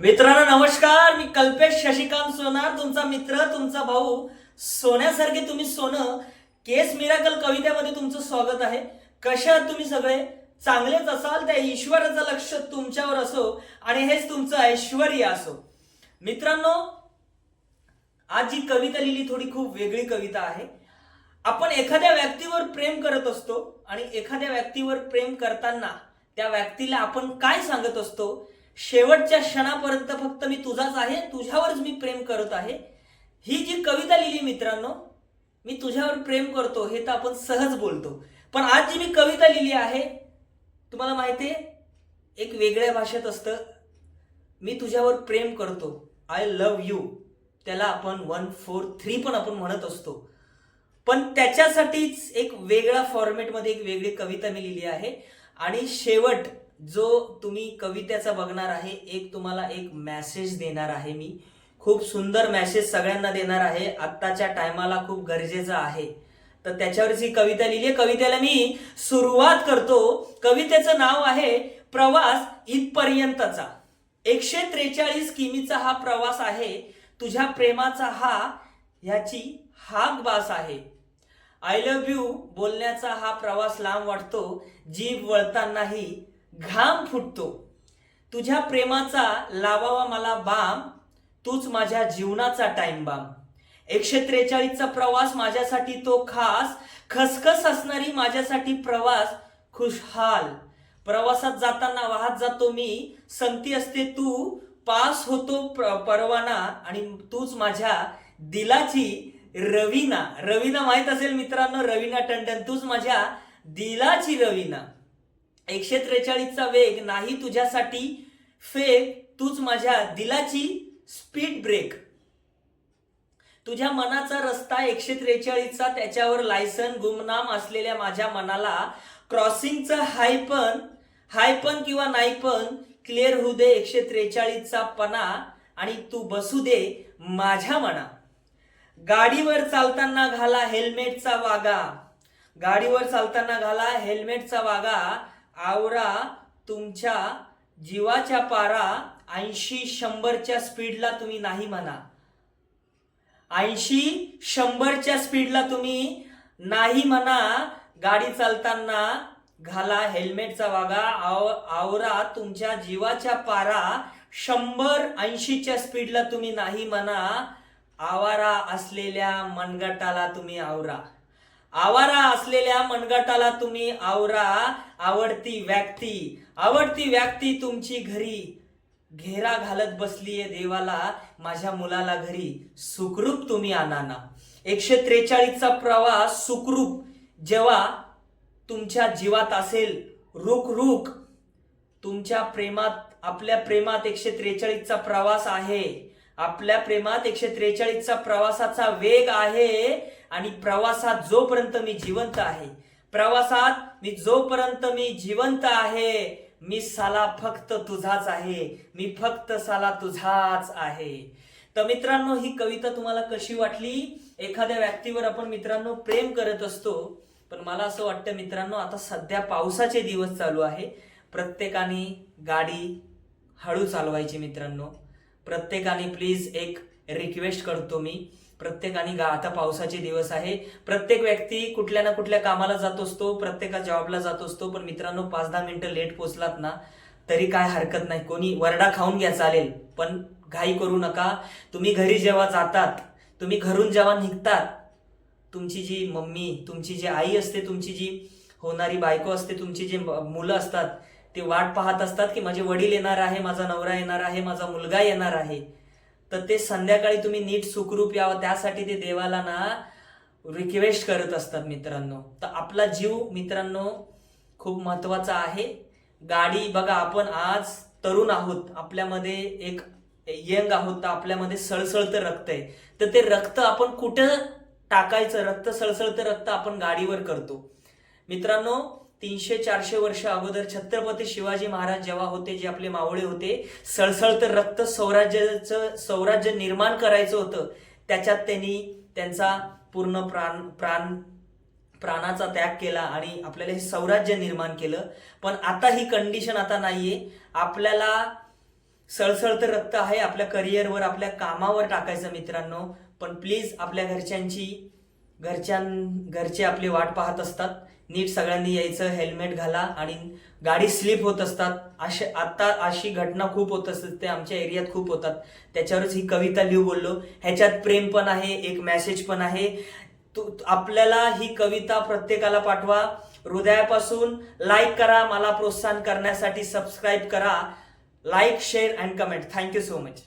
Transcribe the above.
मित्रांनो नमस्कार. मी कल्पेश शशिकांत सोनार. तुमचा मित्र तुमचा भाऊ सोन्यासारखे तुम्ही सोनं केस मिराकल कवितेमध्ये तुमचं स्वागत आहे. कशा तुम्ही सगळे? चांगलेच असाल त्या ईश्वराचं लक्ष तुमच्यावर असो आणि हेच तुमचं ऐश्वर्य असो. मित्रांनो आज जी कविता लिहिली थोडी खूप वेगळी कविता आहे. आपण एखाद्या व्यक्तीवर प्रेम करत असतो आणि एखाद्या व्यक्तीवर प्रेम करताना त्या व्यक्तीला आपण काय सांगत असतो? शेवटच्या क्षणापर्यंत फक्त मी तुझाच आहे तुझ्यावरच मी प्रेम करत आहे. ही जी कविता लिहिली मित्रांनो मी तुझ्यावर प्रेम करतो हे तर आपण सहज बोलतो. पण आज जी मी कविता लिहिली आहे तुम्हाला माहिती आहे एक वेगळ्या भाषेत असतं मी तुझ्यावर प्रेम करतो आय लव यू त्याला आपण वन फोर थ्री पण आपण म्हणत असतो. पण त्याच्यासाठीच एक वेगळ्या फॉर्मॅटमध्ये एक वेगळी कविता मी लिहिली आहे. आणि शेवट जो तुम्ही कवितेचा बघणार आहे एक तुम्हाला एक मॅसेज देणार आहे मी. खूप सुंदर मॅसेज सगळ्यांना देणार आहे. आत्ताच्या टायमाला खूप गरजेचं आहे. तर त्याच्यावरच ही कविता लिहिली आहे कवितेला मी सुरुवात करतो. कवितेचं नाव आहे प्रवास इथपर्यंतचा. एकशे त्रेचाळीस किमीचा हा प्रवास आहे. तुझ्या प्रेमाचा हा ह्याची हाक बास आहे. आय लव्ह यू बोलण्याचा हा प्रवास लांब वाटतो. जीव वळतानाही घाम फुटतो. तुझ्या प्रेमाचा लावावा मला बाम. तूच माझ्या जीवनाचा टाइम बाम. एकशे त्रेचाळीसचा प्रवास माझ्यासाठी तो खास. खसखस असणारी माझ्यासाठी प्रवास खुशहाल. प्रवासात जाताना वाहत जातो मी. संती असते तू. पास होतो प्र- परवाना आणि तूच माझ्या दिलाची रवीना. रवीना माहीत असेल मित्रांनो रवीना टंडन. तूच माझ्या दिलाची रवीना. एकशे त्रेचाळीसचा वेग नाही तुझ्यासाठी. फेक तूच माझ्या दिलाची स्पीड ब्रेक तुझ्या मनाचा रस्ता एकशे त्रेचाळीसचा त्याच्यावर लायसन गुमनाम असलेल्या माझ्या मनाला क्रॉसिंगचं हाय पण हाय पण किंवा नाही पण क्लिअर होऊ दे एकशे त्रेचाळीसचा पणा आणि तू बसू दे माझ्या मना. गाडीवर चालताना घाला हेल्मेटचा वागा. गाडीवर चालताना घाला हेल्मेटचा वागा. आवरा तुमच्या जीवाच्या पारा ऐंशी शंभरच्या स्पीडला तुम्ही नाही म्हणा. ऐंशी शंभरच्या स्पीडला तुम्ही नाही म्हणा. गाडी चालताना घाला हेल्मेटचा वागा. आव आवरा तुमच्या जीवाच्या पारा शंभर ऐंशीच्या स्पीडला तुम्ही नाही म्हणा. आवारा असलेल्या मनगटाला तुम्ही आवरा. आवारा असलेल्या मनगटाला तुम्ही आवरा आवडती व्यक्ती आवडती व्यक्ती तुमची घरी. घेरा घालत बसलीये देवाला माझ्या मुलाला घरी. सुखरूप तुम्ही आणाना एकशे त्रेचाळीसचा प्रवास सुखरूप. जेव्हा तुमच्या जीवात असेल रुख रुख तुमच्या प्रेमात आपल्या प्रेमात एकशे त्रेचाळीसचा प्रवास आहे. आपल्या प्रेमात एकशे त्रेचाळीसचा प्रवासाचा वेग आहे आणि प्रवासात जोपर्यंत मी जिवंत आहे प्रवासात मी जोपर्यंत मी जिवंत आहे मी साला फक्त तुझाच आहे मी फक्त साला तुझाच आहे. तर मित्रांनो ही कविता तुम्हाला कशी वाटली? एखाद्या व्यक्तीवर आपण मित्रांनो प्रेम करत असतो पण मला असं वाटतं मित्रांनो आता सध्या पावसाचे दिवस चालू आहे. प्रत्येकाने गाडी हळू चालवायची मित्रांनो. प्रत्येकाने प्लीज एक रिक्वेस्ट करतो मी. प्रत्येकाने गा आता पावसाचे दिवस आहे. प्रत्येक व्यक्ती कुठल्या ना कुठल्या कामाला जात असतो प्रत्येका जॉबला जात असतो. पण मित्रांनो पाच दहा मिनिटं लेट पोचलात ना तरी काय हरकत नाही. कोणी वरडा खाऊन घ्या चालेल पण घाई करू नका. तुम्ही घरी जेव्हा जातात तुम्ही घरून जेव्हा निघतात तुमची जी मम्मी तुमची जी आई असते तुमची जी होणारी बायको असते तुमची जी मुलं असतात ते वाट पाहत असतात की माझे वडील येणार आहे माझा नवरा येणार आहे माझा मुलगा येणार आहे. तर ते संध्याकाळी तुम्ही नीट सुखरूप यावं त्यासाठी ते देवाला ना रिक्वेस्ट करत असतात मित्रांनो. तर आपला जीव मित्रांनो खूप महत्त्वाचा आहे. गाडी बघा आपण आज तरुण आहोत. आपल्यामध्ये एक यंग आहोत तर आपल्यामध्ये सळसळतं रक्त आहे. तर ते रक्त आपण कुठं टाकायचं? रक्त सळसळतं रक्त आपण गाडीवर करतो. मित्रांनो तीनशे चारशे वर्ष अगोदर छत्रपती शिवाजी महाराज जेव्हा होते जे आपले मावळे होते सळसळतं रक्त स्वराज्याचं स्वराज्य निर्माण करायचं होतं. त्याच्यात त्यांनी त्यांचा पूर्ण प्राण प्राण प्राणाचा त्याग केला आणि आपल्याला हे स्वराज्य निर्माण केलं. पण आता ही कंडिशन आता नाहीये. आपल्याला सळसळतं रक्त आहे आपल्या करिअरवर आपल्या कामावर टाकायचं मित्रांनो. पण प्लीज आपल्या घरच्यांची घरच्यां घरचे आपली वाट पाहत असतात. नीट सगळ्यांनी यायचं हेल्मेट घाला आणि गाडी स्लिप होत असतात. असे आता अशी घटना खूप होत असतात ते आमच्या एरियात खूप होतात. त्याच्यावरच ही कविता लिहू बोललो. ह्याच्यात प्रेम पण आहे एक मेसेज पण आहे. तू आपल्याला ही कविता प्रत्येकाला पाठवा. हृदयापासून लाईक करा मला प्रोत्साहन करण्यासाठी सबस्क्राईब करा. Like share and comment thank you so much